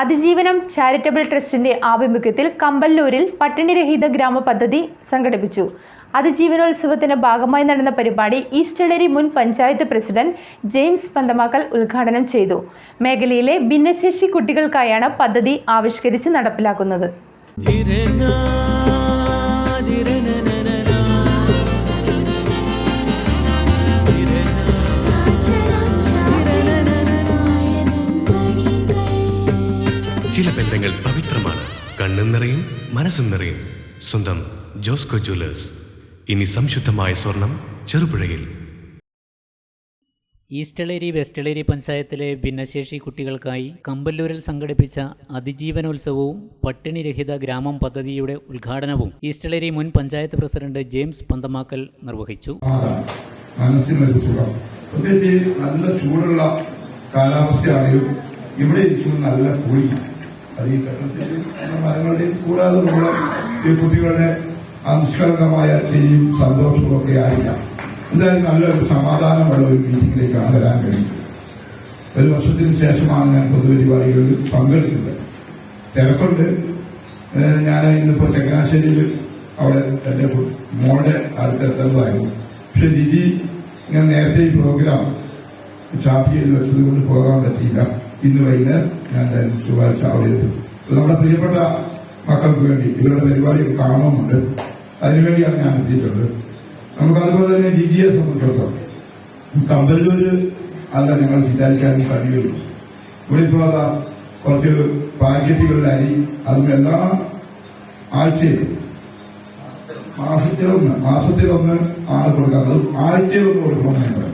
അതിജീവനം ചാരിറ്റബിൾ ട്രസ്റ്റിന്റെ ആഭിമുഖ്യത്തിൽ കമ്പല്ലൂരിൽ പട്ടിണിരഹിത ഗ്രാമ പദ്ധതി സംഘടിപ്പിച്ചു. അതിജീവനോത്സവത്തിന്റെ ഭാഗമായി നടന്ന പരിപാടി ഈസ്റ്റളേരി മുൻ പഞ്ചായത്ത് പ്രസിഡന്റ് ജെയിംസ് പന്തമാക്കൽ ഉദ്ഘാടനം ചെയ്തു. മേഖലയിലെ ഭിന്നശേഷി കുട്ടികൾക്കായാണ് പദ്ധതി ആവിഷ്കരിച്ച് നടപ്പിലാക്കുന്നത്. ചില ബന്ധങ്ങൾ പവിത്രമാണ്. കണ്ണും നിറയും മനസ്സും നിറയും. സ്വന്തം ജോസ്കോ ജ്വല്ലേഴ്സ്. ഇനി സംശുദ്ധമായ സ്വർണം ചെറുപുഴയിൽ. ഈസ്റ്റളേരി വെസ്റ്റളേരി പഞ്ചായത്തിലെ ഭിന്നശേഷി കുട്ടികൾക്കായി കമ്പല്ലൂരിൽ സംഘടിപ്പിച്ച അതിജീവനോത്സവവും പട്ടിണിരഹിത ഗ്രാമം പദ്ധതിയുടെ ഉദ്ഘാടനവും ഈസ്റ്റളേരി മുൻ പഞ്ചായത്ത് പ്രസിഡന്റ് ജെയിംസ് പന്തമാക്കൽ നിർവഹിച്ചു. നല്ല ചൂടുള്ള കാലാവസ്ഥയാണെങ്കിലും ഇവിടെ ഇരിക്കുന്ന നല്ല കൂളി അത് ഈ കേരളത്തിൽ മരങ്ങളുടെയും കൂടാതെ നമ്മുടെ ഈ കുട്ടികളുടെ അനുഷ്കരണമായ ചെയ്യും സന്തോഷവും ഒക്കെ ആയില്ല. എന്തായാലും നല്ലൊരു സമാധാനമുള്ള ഒരു മീറ്റിംഗിലേക്കാണ് വരാൻ കഴിയുന്നത് ഒരു വർഷത്തിന് ശേഷമാണ് ഞാൻ പൊതുപരിപാടികളിൽ പങ്കെടുക്കുന്നത്. തിരക്കുണ്ട്. ഞാൻ ഇന്നിപ്പോ ചങ്ങനാശ്ശേരിയിൽ അവിടെ എന്റെ മോളുടെ അടുത്തെത്തുന്നതായിരുന്നു പക്ഷെ ലിജി ഞാൻ നേരത്തെ ഈ പ്രോഗ്രാം ചാപ്പിയിൽ വെച്ചത് കൊണ്ട് പോകാൻ പറ്റിയില്ല. ഇന്ന് വൈകുന്നേരം ഞാൻ ചൊവ്വാഴ്ച അവിടെ എത്തും. നമ്മുടെ പ്രിയപ്പെട്ട മക്കൾക്ക് വേണ്ടി ഇവരുടെ പരിപാടി കാണുന്നുണ്ട് അതിനുവേണ്ടിയാണ് ഞാൻ എത്തിയിട്ടുള്ളത്. നമുക്ക് അതുപോലെ തന്നെ ഡി ജി എ സംബന്ധിച്ചിടത്തോളം കമ്പല്ലൂര് അല്ല ഞങ്ങൾ ചിന്താരിക്കാൻ കഴിയുള്ളൂ ഇവിടെ ഇപ്പോൾ കുറച്ച് പാക്കറ്റുകളുടെ അരി അതും എല്ലാ ആഴ്ചയിലും. മാസത്തിലൊന്ന് മാസത്തിലൊന്ന് ആണ് കൊടുക്കുന്നത് ആഴ്ചയിലൊന്ന് കൊടുക്കണമെന്ന് ഞാൻ പറയുന്നത്.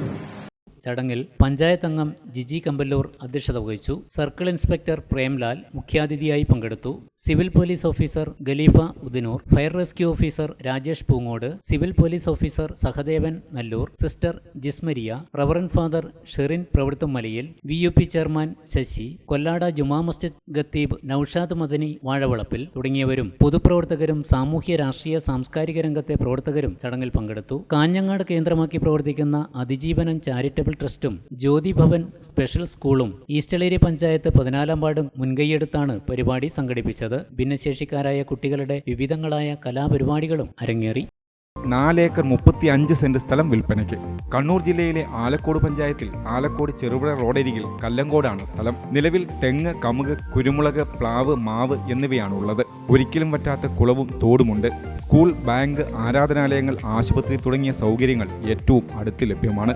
ചടങ്ങിൽ പഞ്ചായത്ത് അംഗം ജിജി കമ്പല്ലൂർ അധ്യക്ഷത വഹിച്ചു. സർക്കിൾ ഇൻസ്പെക്ടർ പ്രേംലാൽ മുഖ്യാതിഥിയായി പങ്കെടുത്തു. Civil police officer Khalifa Udinoor fire rescue officer Rajesh Poongode civil police officer Sahadevan Nallur sister Jismaria reverend father Sherin പ്രവൃത്തം Malayil V U P chairman Sasi Kollada Juma Masjid ഖത്തീബ് നൌഷാദ് മദനി വാഴവളപ്പിൽ തുടങ്ങിയവരും പൊതുപ്രവർത്തകരും സാമൂഹ്യ രാഷ്ട്രീയ സാംസ്കാരിക രംഗത്തെ പ്രവർത്തകരും ചടങ്ങിൽ പങ്കെടുത്തു. കാഞ്ഞങ്ങാട് കേന്ദ്രമാക്കി പ്രവർത്തിക്കുന്ന അതിജീവനം ട്രസ്റ്റും ജ്യോതി ഭവൻ സ്പെഷ്യൽ സ്കൂളും ഈസ്റ്റളേരി പഞ്ചായത്ത് പതിനാലാം വാർഡും മുൻകൈയെടുത്താണ് പരിപാടി സംഘടിപ്പിച്ചത്. ഭിന്നശേഷിക്കാരായ കുട്ടികളുടെ വിവിധങ്ങളായ കലാപരിപാടികളും അരങ്ങേറി. നാലേക്കർ മുപ്പത്തി അഞ്ച് സെന്റ് സ്ഥലം വിൽപ്പനയ്ക്ക്. കണ്ണൂർ ജില്ലയിലെ ആലക്കോട് പഞ്ചായത്തിൽ ആലക്കോട് ചെറുപുഴ റോഡരികിൽ കല്ലങ്കോടാണ് സ്ഥലം. നിലവിൽ തെങ്ങ് കമുക് കുരുമുളക് പ്ലാവ് മാവ് എന്നിവയാണ് ഉള്ളത് ഒരിക്കലും പറ്റാത്ത കുളവും തോടുമുണ്ട്. സ്കൂൾ ബാങ്ക് ആരാധനാലയങ്ങൾ ആശുപത്രി തുടങ്ങിയ സൗകര്യങ്ങൾ ഏറ്റവും അടുത്ത് ലഭ്യമാണ്.